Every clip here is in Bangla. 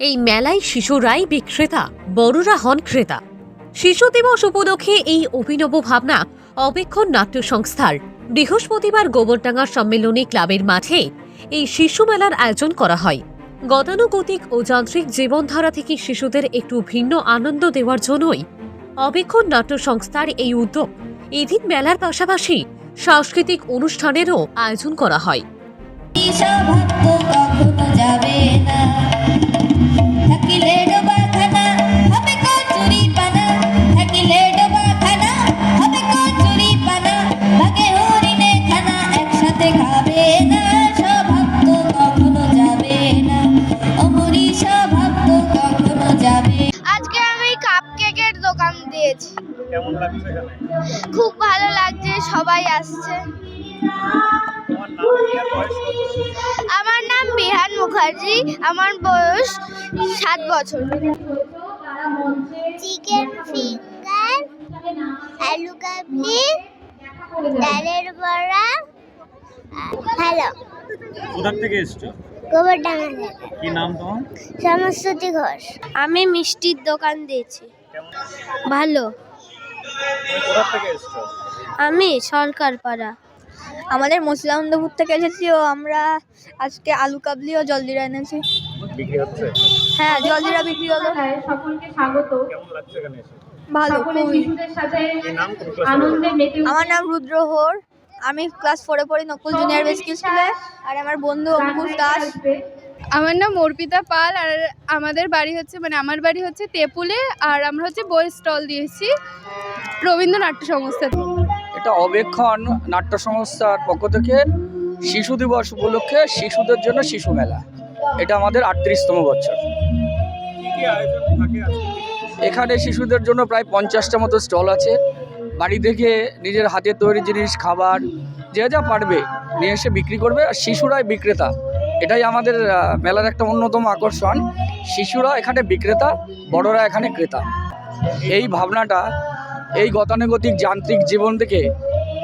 এই মেলায় শিশুরাই বিক্রেতা, বড়রা হন ক্রেতা। শিশু দিবস উপলক্ষে এই অভিনব ভাবনা অবেক্ষণ নাট্য সংস্থার বৃহস্পতিবার গোবরডাঙ্গা সম্মেলনী ক্লাবের মাঠে এই শিশু মেলার আয়োজন করা হয়। গতানুগতিক ও যান্ত্রিক জীবনধারা থেকে শিশুদের একটু ভিন্ন আনন্দ দেওয়ার জন্যই অবেক্ষণ নাট্য সংস্থার এই উদ্যোগ এদিন মেলার পাশাপাশি সাংস্কৃতিক অনুষ্ঠানেরও আয়োজন করা হয়। না। কেমন লাগছে এখানে? খুব ভালো লাগছে সবাই আসছে। আমার নাম বিহান মুখার্জি আমার বয়স সাত বছর। চিকেন ফিঙ্গার আলু কাবলি ডালের বড়া হ্যালো। কোথার থেকে এসছো? গোবরডাঙ্গা কি নাম তোমার? ঘোষ। আমি মিষ্টির দোকান দিয়েছি। ভালো। তুমি থেকে এসছো? আমি সরকার পাড়া আমাদের মসলানন্দপুর থেকে এসেছি ও আমরা আজকে আলু কাবলি ও জলজিরা এনেছি। বিক্রি হচ্ছে? হ্যাঁ জলজিরা বিক্রি হলো। মেলায় সকলকে স্বাগত। কেমন লাগছে এখানে এসে? ভালো শিশুদের সাথে আনন্দে মেতে আমার নাম রুদ্র হোর। আমি ক্লাস ফোরে পড়ি নকুল জুনিয়র বেসিক স্কুলে আর আমার বন্ধু অঙ্কুশ দাস। আমার নাম অর্পিতা পাল আর আমাদের বাড়ি হচ্ছে মানে আমার বাড়ি হচ্ছে তেপুলে আর আমরা হচ্ছে বইয়ের স্টল দিয়েছি রবীন্দ্র নাট্য সংস্থা এটা অবেক্ষণ নাট্য সংস্থার পক্ষ থেকে শিশু দিবস উপলক্ষে শিশুদের জন্য শিশু মেলা। এটা আমাদের আটত্রিশতম বছর। এখানে শিশুদের জন্য প্রায় পঞ্চাশটা মতো স্টল আছে। বাড়ি থেকে নিজের হাতে তৈরি জিনিস, খাবার, যে যা পারবে নিয়ে এসে বিক্রি করবে। আর শিশুরাই বিক্রেতা। এটাই আমাদের মেলার একটা অন্যতম আকর্ষণ। শিশুরা এখানে বিক্রেতা বড়রা এখানে ক্রেতা। এই ভাবনাটা এই গতানুগতিক যান্ত্রিক জীবন থেকে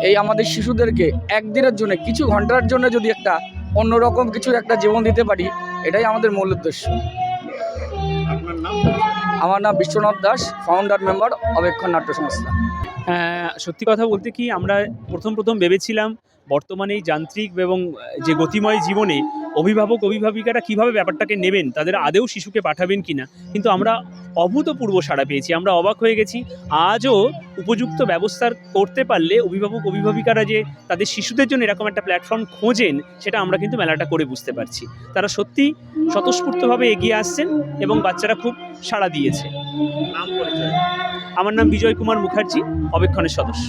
এই আমাদের শিশুদেরকে একদিনের জন্য কিছু ঘণ্টার জন্য যদি একটা অন্যরকম কিছু একটা জীবন দিতে পারি এটাই আমাদের মূল উদ্দেশ্য। আমার নাম বিশ্বনাথ দাস ফাউন্ডার মেম্বার অবেক্ষণ নাট্য সংস্থা। হ্যাঁ, সত্যি কথা বলতে কি আমরা প্রথম প্রথম ভেবেছিলাম বর্তমানে এই যান্ত্রিক এবং যে গতিময় জীবনে অভিভাবক অভিভাবিকারা কীভাবে ব্যাপারটাকে নেবেন তাদের আদেও শিশুকে পাঠাবেন কিনা কিন্তু আমরা অভূতপূর্ব সাড়া পেয়েছি আমরা অবাক হয়ে গেছি। আজও উপযুক্ত ব্যবস্থা করতে পারলে অভিভাবক অভিভাবিকারা যে তাদের শিশুদের জন্য এরকম একটা প্ল্যাটফর্ম খোঁজেন সেটা আমরা কিন্তু মেলাটা করে বুঝতে পারছি। তারা সত্যি স্বতঃস্ফূর্তভাবে এগিয়ে আসছেন এবং বাচ্চারা খুব সাড়া দিয়েছে। আমার নাম বিজয় কুমার মুখার্জি অবেক্ষণের সদস্য।